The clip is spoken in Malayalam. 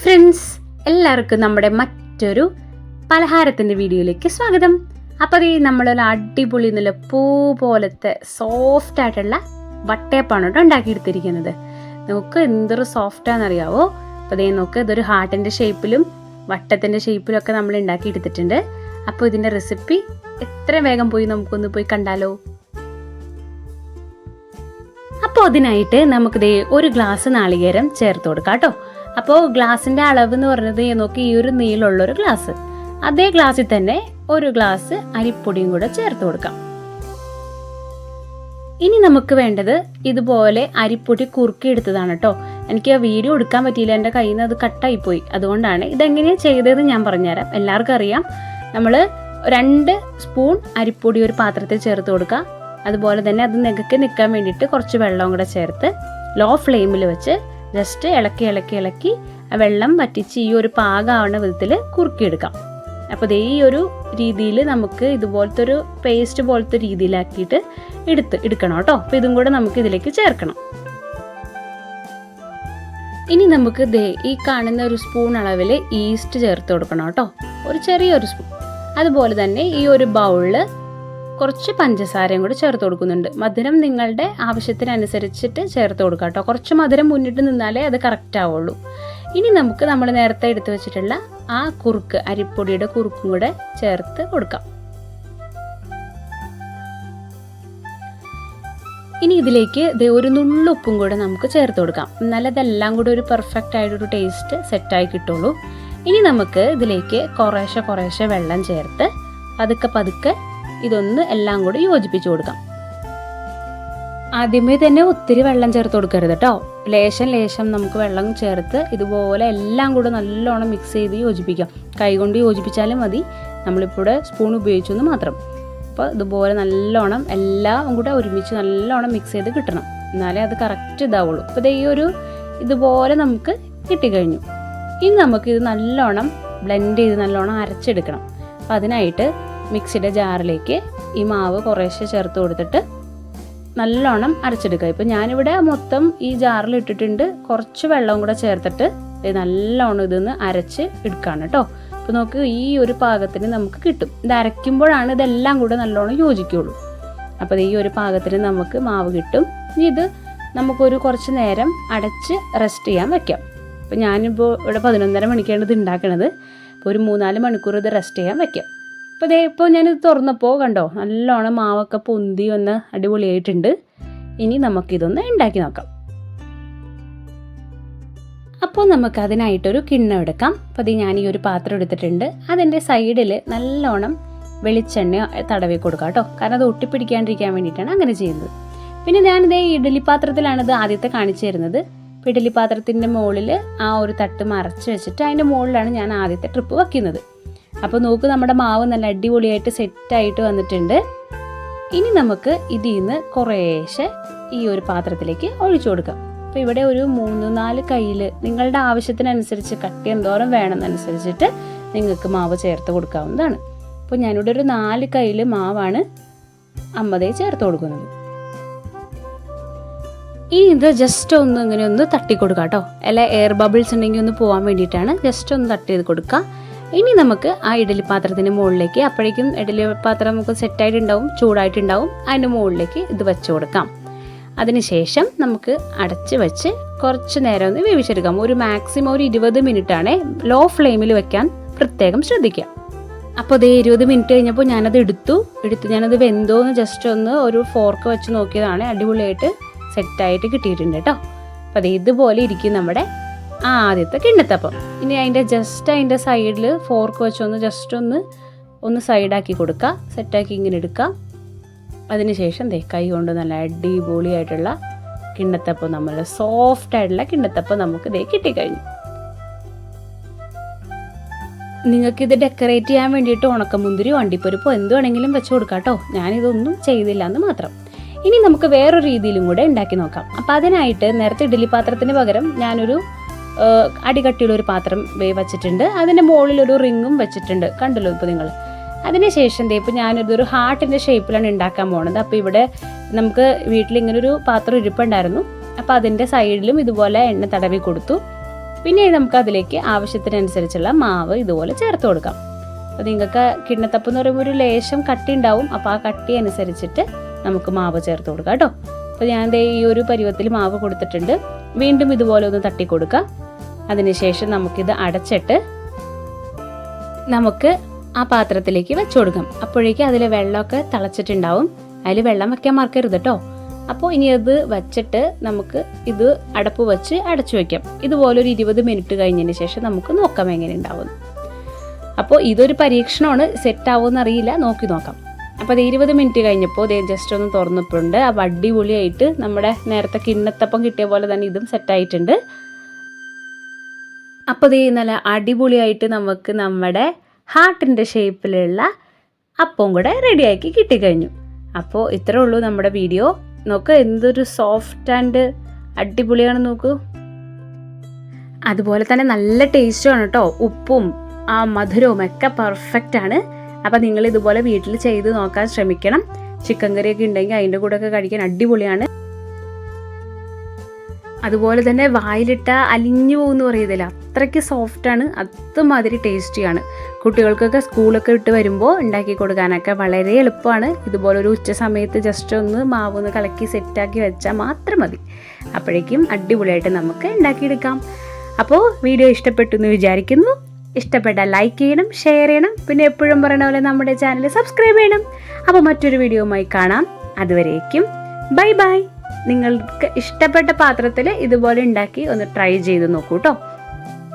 ഫ്രണ്ട്സ് എല്ലാവർക്കും നമ്മുടെ മറ്റൊരു പലഹാരത്തിന്റെ വീഡിയോയിലേക്ക് സ്വാഗതം. അപ്പോൾ ഈ നമ്മളൊരു അടിപൊളി നല്ല പൂ പോലത്തെ സോഫ്റ്റ് ആയിട്ടുള്ള വട്ടയപ്പാണ് കേട്ടോ ഉണ്ടാക്കിയെടുത്തിരിക്കുന്നത്. നമുക്ക് എന്തൊരു സോഫ്റ്റാണെന്നറിയാവോ അപ്പോൾ അതേ നോക്ക് ഇതൊരു ഹാർട്ടിന്റെ ഷേപ്പിലും വട്ടത്തിന്റെ ഷേപ്പിലും ഒക്കെ നമ്മൾ ഉണ്ടാക്കിയെടുത്തിട്ടുണ്ട്. അപ്പോൾ ഇതിന്റെ റെസിപ്പി എത്ര വേഗം പോയി നമുക്കൊന്ന് പോയി കണ്ടാലോ? അപ്പോൾ അതിനായിട്ട് നമുക്കിതേ ഒരു ഗ്ലാസ് നാളികേരം ചേർത്ത് കൊടുക്കാം കേട്ടോ. അപ്പോൾ ഗ്ലാസിന്റെ അളവ് എന്ന് പറഞ്ഞത് നോക്കി ഈ ഒരു നീളമുള്ളൊരു ഗ്ലാസ്. അതേ ഗ്ലാസ്സിൽ തന്നെ ഒരു ഗ്ലാസ് അരിപ്പൊടിയും കൂടെ ചേർത്ത് കൊടുക്കാം. ഇനി നമുക്ക് വേണ്ടത് ഇതുപോലെ അരിപ്പൊടി കുറുക്കി എടുത്തതാണ് കേട്ടോ. എനിക്ക് ആ വീഡിയോ എടുക്കാൻ പറ്റിയില്ല. എന്റെ കയ്യിൽ നിന്ന് അത് കട്ടായി പോയി. അതുകൊണ്ടാണ് ഇതെങ്ങനെയാണ് ചെയ്തതെന്ന് ഞാൻ പറഞ്ഞുതരാം. എല്ലാവർക്കും അറിയാം. നമ്മൾ രണ്ട് സ്പൂൺ അരിപ്പൊടി ഒരു പാത്രത്തിൽ ചേർത്ത് കൊടുക്കുക. അതുപോലെ തന്നെ അത് നികക്കി നിൽക്കാൻ വേണ്ടിയിട്ട് കുറച്ച് വെള്ളവും കൂടെ ചേർത്ത് ലോ ഫ്ലെയിമിൽ വെച്ച് ജസ്റ്റ് ഇളക്കി ഇളക്കി ഇളക്കി വെള്ളം വറ്റിച്ച് ഈ ഒരു പാകാവുന്ന വിധത്തിൽ കുറുക്കിയെടുക്കാം. അപ്പോൾ ഈ ഒരു രീതിയിൽ നമുക്ക് ഇതുപോലത്തെ ഒരു പേസ്റ്റ് പോലത്തെ രീതിയിലാക്കിയിട്ട് എടുത്ത് എടുക്കണം കേട്ടോ. അപ്പോൾ ഇതും കൂടെ നമുക്ക് ഇതിലേക്ക് ചേർക്കണം. ഇനി നമുക്ക് ദേ ഈ കാണുന്ന ഒരു സ്പൂൺ അളവിൽ ഈസ്റ്റ് ചേർത്ത് കൊടുക്കണം കേട്ടോ. ഒരു ചെറിയൊരു സ്പൂൺ അതുപോലെ തന്നെ ഈ ഒരു ബൗളിൽ കുറച്ച് പഞ്ചസാരയും കൂടി ചേർത്ത് കൊടുക്കുന്നുണ്ട്. മധുരം നിങ്ങളുടെ ആവശ്യത്തിനനുസരിച്ചിട്ട് ചേർത്ത് കൊടുക്കുക കേട്ടോ. കുറച്ച് മധുരം മുന്നിട്ട് നിന്നാലേ അത് കറക്റ്റ് ആവുള്ളൂ. ഇനി നമുക്ക് നമ്മൾ നേരത്തെ എടുത്തു വെച്ചിട്ടുള്ള ആ കുറുക്ക് അരിപ്പൊടിയുടെ കുറുക്കും കൂടെ ചേർത്ത് കൊടുക്കാം. ഇനി ഇതിലേക്ക് ദേ ഒരു നുള്ളുപ്പും കൂടെ നമുക്ക് ചേർത്ത് കൊടുക്കാം. എന്നാലേ അതെല്ലാം കൂടെ ഒരു പെർഫെക്റ്റ് ആയിട്ടൊരു ടേസ്റ്റ് സെറ്റായി കിട്ടുള്ളൂ. ഇനി നമുക്ക് ഇതിലേക്ക് കുറേശ്ശെ കുറേശ്ശെ വെള്ളം ചേർത്ത് പതുക്കെ പതുക്കെ ഇതൊന്ന് എല്ലാം കൂടി യോജിപ്പിച്ച് കൊടുക്കാം. ആദ്യമേ തന്നെ ഒത്തിരി വെള്ളം ചേർത്ത് കൊടുക്കരുത് കേട്ടോ. ലേശം ലേശം നമുക്ക് വെള്ളം ചേർത്ത് ഇതുപോലെ എല്ലാം കൂടെ നല്ലോണം മിക്സ് ചെയ്ത് യോജിപ്പിക്കാം. കൈകൊണ്ട് യോജിപ്പിച്ചാലും മതി. നമ്മളിപ്പോൾ സ്പൂൺ ഉപയോഗിച്ചെന്ന് മാത്രം. അപ്പോൾ ഇതുപോലെ നല്ലോണം എല്ലാം കൂടെ ഒരുമിച്ച് നല്ലോണം മിക്സ് ചെയ്ത് കിട്ടണം. എന്നാലേ അത് കറക്റ്റ് ഇതാവുള്ളൂ. അപ്പോൾ ഈ ഒരു ഇതുപോലെ നമുക്ക് കിട്ടിക്കഴിഞ്ഞു. ഇനി നമുക്ക് ഇത് നല്ലോണം ബ്ലെൻഡ് ചെയ്ത് നല്ലോണം അരച്ചെടുക്കണം. അപ്പോൾ അതിനായിട്ട് മിക്സിയുടെ ജാറിലേക്ക് ഈ മാവ് കുറേശ്ശെ ചേർത്ത് കൊടുത്തിട്ട് നല്ലോണം അരച്ചെടുക്കുക. ഇപ്പം ഞാനിവിടെ മൊത്തം ഈ ജാറിൽ ഇട്ടിട്ടുണ്ട്. കുറച്ച് വെള്ളവും കൂടെ ചേർത്തിട്ട് നല്ലോണം ഇതൊന്ന് അരച്ച് എടുക്കുകയാണ് കേട്ടോ. അപ്പോൾ നോക്ക് ഈ ഒരു പാകത്തിന് നമുക്ക് കിട്ടും. ഇത് അരയ്ക്കുമ്പോഴാണ് ഇതെല്ലാം കൂടെ നല്ലോണം യോജിക്കുള്ളൂ. അപ്പോൾ ഈ ഒരു പാകത്തിന് നമുക്ക് മാവ് കിട്ടും. ഇനി ഇത് നമുക്കൊരു കുറച്ച് നേരം അടച്ച് റെസ്റ്റ് ചെയ്യാൻ വെക്കാം. അപ്പോൾ ഞാനിപ്പോൾ ഇവിടെ പതിനൊന്നര മണിക്കാണ് ഇത് ഉണ്ടാക്കണത്. അപ്പോൾ ഒരു മൂന്നാൽ മണിക്കൂർ ഇത് റെസ്റ്റ് ചെയ്യാൻ വെക്കാം. അപ്പോൾ ദേ ഇപ്പോൾ ഞാനിത് തുറന്നപ്പോൾ കണ്ടോ നല്ലോണം മാവൊക്കെ പൊന്തി വന്ന് അടിപൊളിയായിട്ടുണ്ട്. ഇനി നമുക്കിതൊന്ന് ഉണ്ടാക്കി നോക്കാം. അപ്പോൾ നമുക്ക് അതിനായിട്ടൊരു കിണ്ണം എടുക്കാം. അപ്പോൾ അത് ഞാൻ ഈ ഒരു പാത്രം എടുത്തിട്ടുണ്ട്. അതിന്റെ സൈഡിൽ നല്ലോണം വെളിച്ചെണ്ണ തടവി കൊടുക്കാം കേട്ടോ. കാരണം അത് ഒട്ടിപ്പിടിക്കാണ്ടിരിക്കാൻ വേണ്ടിയിട്ടാണ് അങ്ങനെ ചെയ്യുന്നത്. പിന്നെ ഞാനിത് ഇഡലി പാത്രത്തിലാണ് ഇത് ആദ്യത്തെ കാണിച്ചു തരുന്നത്. ഇഡലി പാത്രത്തിന്റെ മുകളിൽ ആ ഒരു തട്ട് മറച്ച് വെച്ചിട്ട് അതിന്റെ മുകളിലാണ് ഞാൻ ആദ്യത്തെ ട്രിപ്പ് വയ്ക്കുന്നത് അപ്പോൾ നോക്ക് നമ്മുടെ മാവ് നല്ല അടിപൊളിയായിട്ട് സെറ്റായിട്ട് വന്നിട്ടുണ്ട്. ഇനി നമുക്ക് ഇതിൽ നിന്ന് കുറേശ്ശെ ഈ ഒരു പാത്രത്തിലേക്ക് ഒഴിച്ചു കൊടുക്കാം. അപ്പോൾ ഇവിടെ ഒരു മൂന്ന് നാല് കയ്യിൽ നിങ്ങളുടെ ആവശ്യത്തിനനുസരിച്ച് കട്ടി എന്തോരം വേണമെന്നനുസരിച്ചിട്ട് നിങ്ങൾക്ക് മാവ് ചേർത്ത് കൊടുക്കാവുന്നതാണ്. അപ്പോൾ ഞാനിവിടെ ഒരു നാല് കയ്യിൽ മാവാണ് അമ്മതേ ചേർത്ത് കൊടുക്കുന്നത്. ഇനി ഇത് ജസ്റ്റ് ഒന്ന് ഇങ്ങനെ ഒന്ന് തട്ടി കൊടുക്കാം കേട്ടോ. അല്ല എയർ ബബിൾസ് ഉണ്ടെങ്കിൽ ഒന്ന് പോകാൻ വേണ്ടിയിട്ടാണ്. ജസ്റ്റ് ഒന്ന് തട്ടി ചെയ്ത് കൊടുക്കുക ഇനി നമുക്ക് ആ ഇഡലി പാത്രത്തിന് മുകളിലേക്ക് അപ്പോഴേക്കും ഇഡലി പാത്രം നമുക്ക് സെറ്റായിട്ടുണ്ടാവും ചൂടായിട്ടുണ്ടാവും. അതിന്റെ മുകളിലേക്ക് ഇത് വെച്ച് കൊടുക്കാം. അതിനുശേഷം നമുക്ക് അടച്ച് വെച്ച് കുറച്ച് നേരം ഒന്ന് വേവിച്ചെടുക്കാം. ഒരു മാക്സിമം ഒരു ഇരുപത് മിനിറ്റാണ് ലോ ഫ്ലെയിമിൽ വെക്കാൻ പ്രത്യേകം ശ്രദ്ധിക്കുക. അപ്പോൾ അതേ ഇരുപത് മിനിറ്റ് കഴിഞ്ഞപ്പോൾ ഞാനത് എടുത്തു. എടുത്ത് ഞാനത് വെന്തോ എന്ന് ജസ്റ്റ് ഒന്ന് ഒരു ഫോർക്ക് വെച്ച് നോക്കിയതാണ്. അടിപൊളിയായിട്ട് സെറ്റായിട്ട് കിട്ടിയിട്ടുണ്ട് കേട്ടോ അപ്പോൾ അത് ഇതുപോലെ ഇരിക്കും നമ്മുടെ ആദ്യത്തെ കിണ്ണത്തപ്പം. ഇനി അതിന്റെ ജസ്റ്റ് അതിന്റെ സൈഡിൽ ഫോർക്ക് വെച്ചൊന്ന് ജസ്റ്റ് ഒന്ന് ഒന്ന് സൈഡാക്കി കൊടുക്കുക സെറ്റാക്കി ഇങ്ങനെ എടുക്കുക അതിനുശേഷം ദേ കൈ കൊണ്ട് നല്ല അടിപൊളിയായിട്ടുള്ള കിണ്ണത്തപ്പം നമ്മൾ സോഫ്റ്റ് ആയിട്ടുള്ള കിണ്ണത്തപ്പം നമുക്ക് ദേ കിട്ടിക്കഴിഞ്ഞു. നിങ്ങൾക്കിത് ഡെക്കറേറ്റ് ചെയ്യാൻ വേണ്ടിയിട്ട് ഉണക്കമുന്തിരി വണ്ടിപ്പരിപ്പോ എന്ത് വേണമെങ്കിലും വെച്ച് കൊടുക്കാം കേട്ടോ. ഞാനിതൊന്നും ചെയ്തില്ല എന്ന് മാത്രം. ഇനി നമുക്ക് വേറൊരു രീതിയിലും കൂടെ ഉണ്ടാക്കി നോക്കാം. അപ്പം അതിനായിട്ട് നേരത്തെ ഇഡ്ഡലി പാത്രത്തിന് പകരം ഞാനൊരു അടികട്ടിയുള്ള ഒരു പാത്രം വെച്ചിട്ടുണ്ട്. അതിന്റെ മുകളിൽ ഒരു റിങ്ങും വെച്ചിട്ടുണ്ട്. കണ്ടല്ലോ ഇപ്പോൾ നിങ്ങൾ അതിനുശേഷം ഇപ്പോൾ ഞാനിതൊരു ഹാർട്ടിന്റെ ഷേപ്പിലാണ് ഉണ്ടാക്കാൻ പോകുന്നത് അപ്പോൾ ഇവിടെ നമുക്ക് വീട്ടിൽ ഇങ്ങനെ ഒരു പാത്രം ഇരിപ്പുണ്ടായിരുന്നു. അപ്പോൾ അതിന്റെ സൈഡിലും ഇതുപോലെ എണ്ണ തടവി കൊടുത്തു. പിന്നെ നമുക്ക് അതിലേക്ക് ആവശ്യത്തിനനുസരിച്ചുള്ള മാവ് ഇതുപോലെ ചേർത്ത് കൊടുക്കാം. അപ്പോൾ നിങ്ങൾക്ക് കിണ്ണത്തപ്പം എന്ന് പറയുമ്പോൾ ഒരു ലേശം കട്ടി ഉണ്ടാവും. അപ്പോൾ ആ കട്ടി അനുസരിച്ചിട്ട് നമുക്ക് മാവ് ചേർത്ത് കൊടുക്കാം കേട്ടോ. അപ്പോൾ ഞാൻ ഈ ഒരു പരുവത്തിൽ മാവ് കൊടുത്തിട്ടുണ്ട്. വീണ്ടും ഇതുപോലെ ഒന്ന് തട്ടി കൊടുക്കാം. അതിനുശേഷം നമുക്കിത് അടച്ചിട്ട് നമുക്ക് ആ പാത്രത്തിലേക്ക് വെച്ച് കൊടുക്കാം. അപ്പോഴേക്കും അതിൽ വെള്ളമൊക്കെ തിളച്ചിട്ടുണ്ടാവും. അതിൽ വെള്ളം വയ്ക്കാൻ മറക്കരുത് കേട്ടോ അപ്പോൾ ഇനി അത് വച്ചിട്ട് നമുക്ക് ഇത് അടപ്പ് വെച്ച് അടച്ചു വയ്ക്കാം ഇതുപോലെ ഒരു ഇരുപത് മിനിറ്റ് കഴിഞ്ഞതിന് ശേഷം നമുക്ക് നോക്കാം എങ്ങനെ ഉണ്ടാവും അപ്പോൾ ഇതൊരു പരീക്ഷണമാണ്. സെറ്റ് ആവുമെന്ന് അറിയില്ല. നോക്കി നോക്കാം. അപ്പോൾ അത് ഇരുപത് മിനിറ്റ് കഴിഞ്ഞപ്പോൾ ദേ ജസ്റ്റ് ഒന്ന് തുറന്നിട്ടുണ്ട്. അപ്പോൾ അടിപൊളിയായിട്ട് നമ്മുടെ നേരത്തെ കിണ്ണത്തപ്പം കിട്ടിയ പോലെ തന്നെ ഇതും സെറ്റായിട്ടുണ്ട് അപ്പോൾ ദേ നല്ല അടിപൊളിയായിട്ട് നമുക്ക് നമ്മുടെ ഹാർട്ടിന്റെ ഷേപ്പിലുള്ള അപ്പവും കൂടെ റെഡിയാക്കി കിട്ടിക്കഴിഞ്ഞു. അപ്പോൾ ഇത്രേ ഉള്ളൂ നമ്മുടെ വീഡിയോ. നോക്ക് എന്തൊരു സോഫ്റ്റ് ആൻഡ് അടിപൊളിയാണ് നോക്കൂ. അതുപോലെ തന്നെ നല്ല ടേസ്റ്റുമാണ് കേട്ടോ. ഉപ്പും ആ മധുരവും ഒക്കെ പെർഫെക്റ്റ് ആണ്. അപ്പം നിങ്ങൾ ഇതുപോലെ വീട്ടിൽ ചെയ്ത് നോക്കാൻ ശ്രമിക്കണം. ചിക്കൻ കറിയൊക്കെ ഉണ്ടെങ്കിൽ അതിന്റെ കൂടെയൊക്കെ കഴിക്കാൻ അടിപൊളിയാണ്. അതുപോലെ തന്നെ വായിലിട്ട അലിഞ്ഞു പോകുന്ന പറയുന്നില്ല അത്രയ്ക്ക് സോഫ്റ്റാണ് അതുമാതിരി ടേസ്റ്റിയാണ് കുട്ടികൾക്കൊക്കെ സ്കൂളൊക്കെ വിട്ട് വരുമ്പോൾ ഉണ്ടാക്കി കൊടുക്കാനൊക്കെ വളരെ എളുപ്പമാണ്. ഇതുപോലെ ഒരു ഉച്ച സമയത്ത് ജസ്റ്റ് ഒന്ന് മാവ് ഒന്ന് കലക്കി സെറ്റാക്കി വെച്ചാൽ മാത്രം മതി. അപ്പോഴേക്കും അടിപൊളിയായിട്ട് നമുക്ക് ഉണ്ടാക്കിയെടുക്കാം. അപ്പോൾ വീഡിയോ ഇഷ്ടപ്പെട്ടു എന്ന് വിചാരിക്കുന്നു. ഇഷ്ടപ്പെട്ടാൽ ലൈക്ക് ചെയ്യണം ഷെയർ ചെയ്യണം. പിന്നെ എപ്പോഴും പറയണ പോലെ നമ്മുടെ ചാനൽ സബ്സ്ക്രൈബ് ചെയ്യണം. അപ്പോൾ മറ്റൊരു വീഡിയോയുമായി കാണാം. അതുവരേക്കും. ബൈ ബൈ നിങ്ങൾക്ക് ഇഷ്ടപ്പെട്ട പാത്രത്തിൽ ഇതുപോലെ ഉണ്ടാക്കി ഒന്ന് ട്രൈ ചെയ്ത് നോക്കൂ കേട്ടോ